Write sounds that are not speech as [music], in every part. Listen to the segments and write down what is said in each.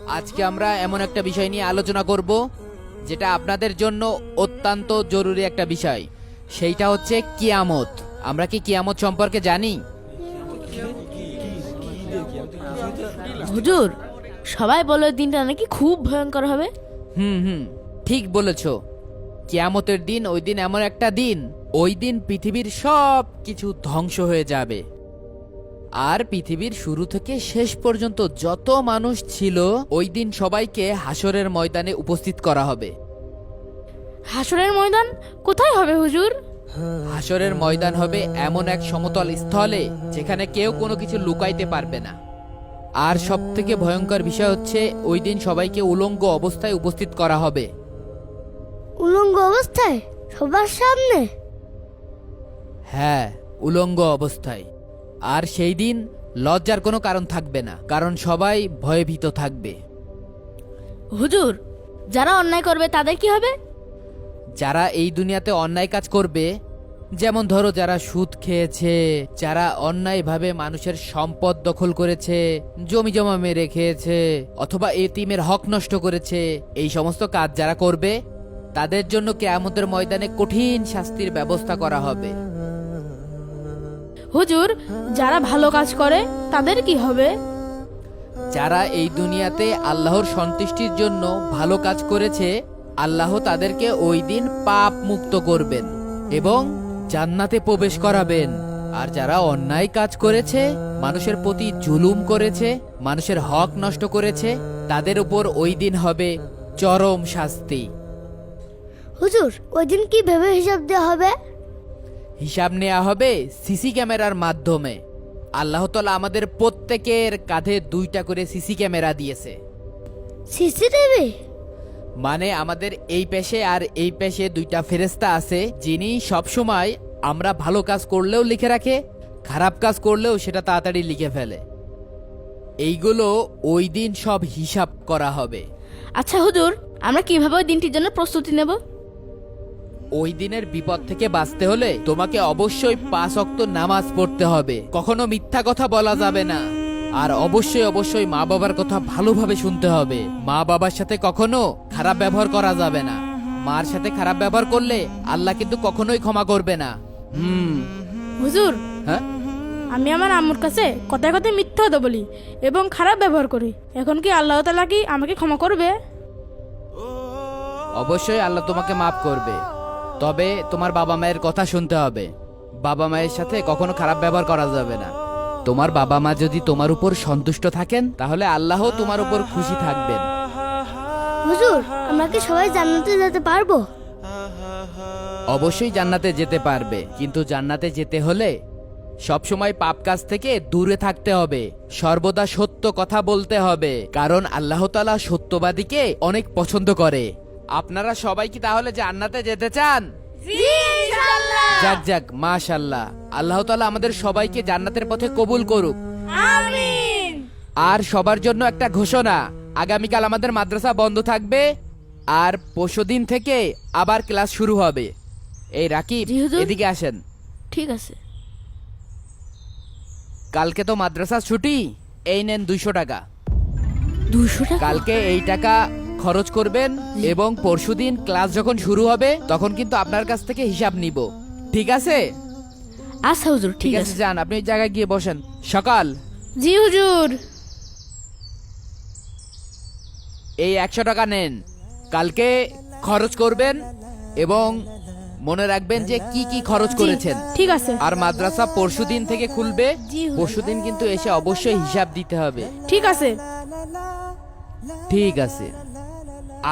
আজকে আমরা এমন একটা বিষয় নিয়ে আলোচনা করব যেটা আপনাদের জন্য অত্যন্ত জরুরি একটা বিষয়। সেইটা হচ্ছে কিয়ামত। আমরা কি কিয়ামত সম্পর্কে জানি? হুজুর সবাই বলে দিনটা নাকি খুব ভয়ঙ্কর হবে। হুম হুম ঠিক বলেছ। কিয়ামতের দিন ওই দিন এমন একটা দিন ওই দিন পৃথিবীর সব কিছু ধ্বংস হয়ে যাবে। আর পৃথিবীর শুরু থেকে শেষ পর্যন্ত যত মানুষ ছিল ওই দিন সবাইকে হাসরের ময়দানে উপস্থিত করা হবে। হাসরের ময়দান? কোথায় হবে হুজুর? হাসরের ময়দান হবে এমন এক সমতল স্থলে যেখানে কেউ কোনো কিছু লুকাইতে পারবে না। আর সব থেকে ভয়ঙ্কর বিষয় হচ্ছে ওই দিন সবাইকে উলঙ্গ অবস্থায় উপস্থিত করা হবে। উলঙ্গ অবস্থায়? সবার সামনে? হ্যাঁ উলঙ্গ অবস্থায়। আর সেই দিন লজ্জার কোনো কারণ থাকবে না কারণ সবাই ভয়ভীত থাকবে। হুজুর যারা অন্যায় করবে তাদের কি হবে? যারা এই দুনিয়াতে অন্যায় কাজ করবে যেমন ধরো যারা সুদ খেয়েছে যারা অন্যায়ভাবে মানুষের সম্পদ দখল করেছে জমি জমা মেরে খেয়েছে অথবা এতিমের হক নষ্ট করেছে এই সমস্ত কাজ যারা করবে তাদের জন্য কেয়ামতের ময়দানে কঠিন শাস্তির ব্যবস্থা করা হবে। হুজুর যারা ভালো কাজ করে তাদের কি হবে? যারা এই দুনিয়াতে আল্লাহর সন্তুষ্টির জন্য ভালো কাজ করেছে আল্লাহ তাদেরকে ওই দিন পাপ মুক্ত করবেন এবং জান্নাতে প্রবেশ করাবেন। আর যারা অন্যায় কাজ করেছে মানুষের প্রতি জুলুম করেছে মানুষের হক নষ্ট করেছে তাদের উপর ওই দিন হবে চরম শাস্তি। হুজুর ওই দিন কি ভেবে হিসাব দেওয়া হবে? হিসাব নেওয়া হবে সিসি ক্যামেরার মাধ্যমে। আল্লাহ তালা আমাদের প্রত্যেকের কাঁধে দুইটা করে সিসি ক্যামেরা দিয়েছে। সিসিটিভি মানে আমাদের এই পেশে আর এই পেশে দুইটা ফেরেস্তা আছে যিনি সবসময় আমরা ভালো কাজ করলেও লিখে রাখে খারাপ কাজ করলেও সেটা তাড়াতাড়ি লিখে ফেলে। এইগুলো ওই দিন সব হিসাব করা হবে। আচ্ছা হুজুর আমরা কীভাবে ওই দিনটির জন্য প্রস্তুতি নেব? ওই দিনের বিপদ থেকে বাঁচতে হলে তোমাকে অবশ্যই পাঁচ অক্ত নামাজ পড়তে হবে। কখনো মিথ্যা কথা বলা যাবে না। আর অবশ্যই অবশ্যই মা বাবার কথা ভালোভাবে শুনতে হবে। মা বাবার সাথে কখনো খারাপ ব্যবহার করা যাবে না। মার সাথে খারাপ ব্যবহার করলে আল্লাহ কিন্তু কখনোই ক্ষমা করবে না। হুম। হুজুর হ্যাঁ? আমি আমার আম্মুর কাছে কথায় কথায় মিথ্যা কথা বলি এবং খারাপ ব্যবহার করি। এখন কি আল্লাহ তালা কি আমাকে ক্ষমা করবে? অবশ্যই আল্লাহ তোমাকে মাফ করবে। তবে তোমার বাবা মায়ের কথা শুনতে হবে। বাবা মায়ের সাথে কখনো খারাপ ব্যবহার করা যাবে না। তোমার বাবা মা যদি তোমার উপর সন্তুষ্ট থাকেন তাহলে আল্লাহ তোমার উপর খুশি থাকবেন। হুজুর আমরা কি সবাই জান্নাতে যেতে পারব? অবশ্যই জান্নাতে যেতে পারবে কিন্তু জান্নাতে যেতে হলে সবসময় পাপ কাজ থেকে দূরে থাকতে হবে। সর্বদা সত্য কথা বলতে হবে কারণ আল্লাহ তালা সত্যবাদীকে অনেক পছন্দ করে। আপনারা সবাই কি তাহলে জান্নাতে যেতে চান? যাক যাক মাশাল্লাহ আল্লাহ তালা আমাদের সবাইকে জান্নাতের পথে কবুল করুক। আর সবার জন্য একটা ঘোষণা আগামীকাল আমাদের মাদ্রাসা বন্ধ থাকবে আর পরশুদিন থেকে আবার ক্লাস শুরু হবে। এই রাকিব এদিকে আসেন। ঠিক আছে। কালকে তো মাদ্রাসা ছুটি এই নেন দুইশো টাকা। দুশো টাকা? কালকে এই টাকা খরচ করবেন এবং পরশুদিন ক্লাস যখন শুরু হবে তখন কিন্তু আপনার কাছ থেকে হিসাব নিব। ঠিক আছে? আচ্ছা হুজুর ঠিক আছে যান আপনি ওই জায়গায় গিয়ে বসেন। সকাল। জি হুজুর। এই একশো টাকা নেন। কালকে খরচ করবেন এবং মনে রাখবেন যে কি কি খরচ করেছেন। ঠিক আছে। আর মাদ্রাসা পরশুদিন থেকে খুলবে পরশু দিন কিন্তু এসে অবশ্যই হিসাব দিতে হবে। ঠিক আছে। ঠিক আছে।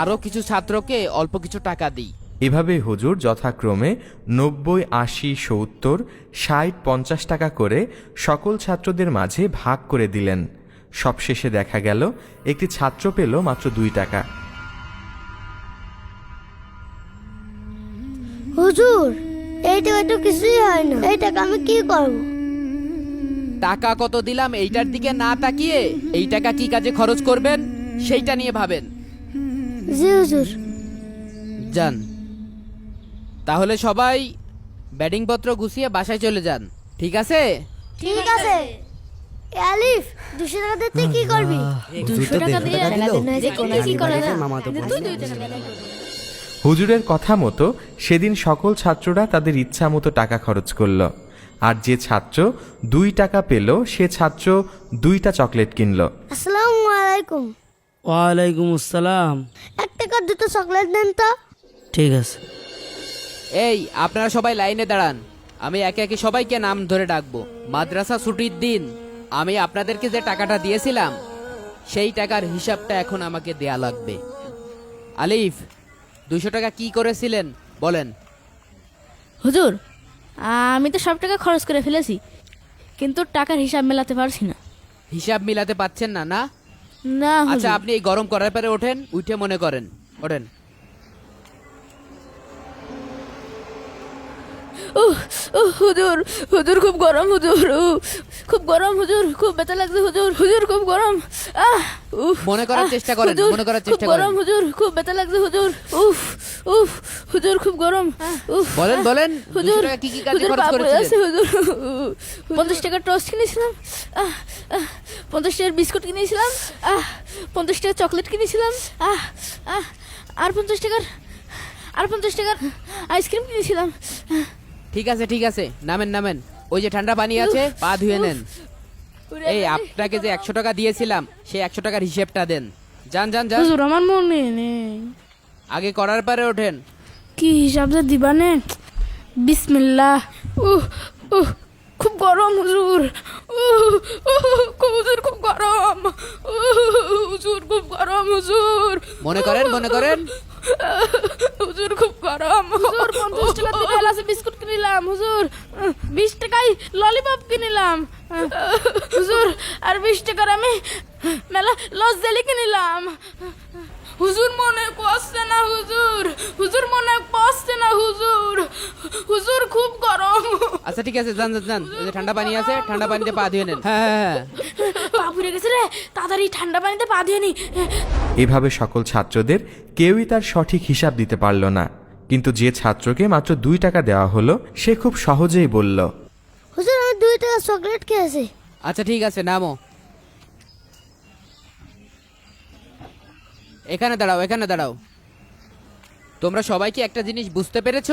আরও কিছু ছাত্রকে অল্প কিছু টাকা দিই। এভাবে হুজুর যথাক্রমে নব্বই আশি সত্তর ষাট পঞ্চাশ টাকা করে সকল ছাত্রদের মাঝে ভাগ করে দিলেন। সবশেষে দেখা গেল একটি ছাত্র পেল মাত্র দুই টাকা। হুজুর এই টাকা তো কিছুই হয় না। এই টাকা আমি কি করব? টাকা কত দিলাম এইটার দিকে না তাকিয়ে এই টাকা কি কাজে খরচ করবেন? সেইটা নিয়ে ভাবেন। জি হুজুর। যান। তাহলে সবাই ব্যাটিং পত্র গুছিয়ে বাসায় চলে যান। ঠিক আছে? ঠিক আছে। এ আলিফ দুশো টাকা দিয়ে তুই কি করবি? দুশো টাকা দিয়ে কি করা যায় তুই দুই টাকা দে। হুজুরের কথা মতো সেদিন সকল ছাত্ররা তাদের ইচ্ছা মতো টাকা খরচ করল। আর যে ছাত্র দুই টাকা পেল সে ছাত্র দুইটা চকলেট কিনল। আসসালামু আলাইকুম। ওয়ালাইকুম আসসালাম। এক টাকার দুটো চকলেট দেন তো। ঠিক আছে। এই আপনারা সবাই লাইনে দাঁড়ান। আমি একে একে সবাইকে নাম ধরে ডাকবো। মাদ্রাসা ছুটির দিন। আমি আপনাদেরকে যে টাকাটা দিয়েছিলাম সেই টাকার হিসাবটা এখন আমাকে দেয়া লাগবে। আলিফ দুশো টাকা কি করেছিলেন? বলেন। হুজুর আমি তো সব টাকা খরচ করে ফেলেছি কিন্তু টাকার হিসাব মেলাতে পারছি না। হিসাব মিলাতে পাচ্ছেন না না? না আচ্ছা আপনি এই গরম করার পরে ওঠেন উঠে মনে করেন ওঠেন। উহ, উহ, হুজুর হুজুর খুব গরম হুজুর উহ, খুব গরম হুজুর খুব ব্যথা লাগছে হুজুর হুজুর খুব গরম আহ উফ মনে করার চেষ্টা করেন, হুজুর, মনে করার খুব চেষ্টা গরম হুজুর খুব ব্যথা লাগছে হুজুর উফ উফ হুজুর খুব গরম আহ, উফ বলেন, বলেন, হুজুর কি কি কাজে আছে, হুজুর পঞ্চাশ টাকার টোস্ট কিনেছিলাম আহ আহ, পঞ্চাশ টাকার বিস্কুট কিনেছিলাম আহ পঞ্চাশ টাকার চকলেট কিনেছিলাম আহ আহ আর পঞ্চাশ টাকার আর পঞ্চাশ টাকার আইসক্রিম কিনেছিলাম আহ, ঠিক আছে ঠিক আছে। নামেন নামেন। ওই যে ঠান্ডা পানি আছে পা ধুয়ে নেন। এই আপনাকে যে একশো টাকা দিয়েছিলাম সেই একশো টাকার হিসেবটা দেন। যান যান যান। হুজুর আমার মনে নেই। আগে করার পরে ওঠেন। কি হিসাব যে দিবানে বিসমিল্লাহ। উহ উহ খুব গরম হুজুর। হুজুর খুব গরম। হুজুর খুব গরম হুজুর। মনে করেন মনে করেন? [laughs] হুজুর খুব গরম। হুজুর পঞ্চাশ টাকা দিয়ে এলাচি বিস্কুট কিনিলাম হুজুর। বিশ টাকায় ললিপপ কিনিলাম [laughs] হুজুর আর বিশ টাকার আমি মেলা লস জেলি কিনিলাম হুজুর মনে পড়ছে না হুজুর? হুজুর মনে পড়ছে না হুজুর? হুজুর খুব গরম। আচ্ছা ঠিক আছে যান যান যান। এই যে ঠান্ডা পানি আছে ঠান্ডা পানিতে পা ধুয়ে নেন। হ্যাঁ হ্যাঁ হ্যাঁ। পা পুড়ে গেছে রে তাড়াতাড়ি ঠান্ডা পানিতে পা দিয়ে নি। এভাবে সকল ছাত্রদের কেউই তার সঠিক হিসাব দিতে পারল না। কিন্তু যে ছাত্রকে মাত্র দুই টাকা দেওয়া হলো সে খুব সহজেই বলল হুজুর আমি দুই টাকা চকলেট খেয়েছি। আচ্ছা ঠিক আছে নামো। এখানে দাঁড়াও এখানে দাঁড়াও। তোমরা সবাই কি একটা জিনিস বুঝতে পেরেছ?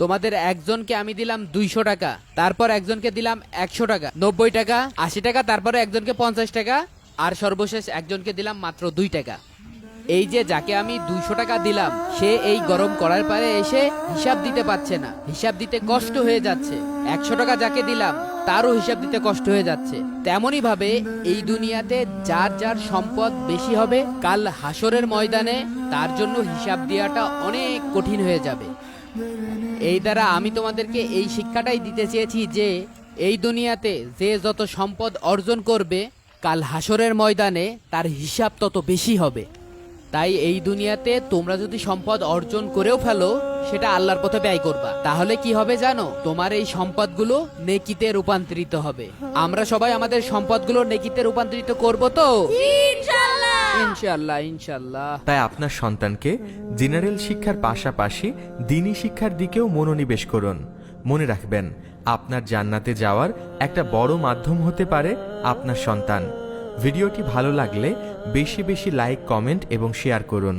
তোমাদের একজনকে আমি দিলাম দুইশো টাকা, তারপর একজনকে দিলাম একশো টাকা, নব্বই টাকা, আশি টাকা, তারপরে একজনকে পঞ্চাশ টাকা, আর সর্বশেষ একজনকে দিলাম মাত্র দুই টাকা। এই যে যাকে আমি দুইশো টাকা দিলাম, সে এই গরম করার পরে এসে হিসাব দিতে পারছে না। হিসাব দিতে কষ্ট হয়ে যাচ্ছে। একশো টাকা যাকে দিলাম, তারও হিসাব দিতে কষ্ট হয়ে যাচ্ছে। তেমনই ভাবে এই দুনিয়াতে যার যার সম্পদ বেশি হবে, কাল হাসরের ময়দানে তার জন্য হিসাব দেওয়াটা অনেক কঠিন হয়ে যাবে। এই দ্বারা আমি তোমাদেরকে এই শিক্ষাটাই দিতে চেয়েছি যে, এই দুনিয়াতে যে যত সম্পদ অর্জন করবে, কাল হাসরের ময়দানে তার হিসাব তত বেশি হবে। তাই এই দুনিয়াতে তোমরা যদি সম্পদ অর্জন করেও ফেলো সেটা আল্লাহর পথে ব্যয় করবা। তাহলে কি হবে জানো? তোমার এই সম্পদগুলো নেকিতে রূপান্তরিত হবে। আমরা সবাই আমাদের সম্পদগুলো নেকিতে রূপান্তরিত করব তো? ইনশাল্লাহ ইনশাল্লাহ তাই আপনার সন্তানকে জেনারেল শিক্ষার পাশাপাশি দিনী শিক্ষার দিকেও মনোনিবেশ করুন। মনে রাখবেন আপনার জান্নাতে যাওয়ার একটা বড় মাধ্যম হতে পারে আপনার সন্তান। ভিডিওটি ভালো লাগলে বেশি বেশি লাইক কমেন্ট এবং শেয়ার করুন।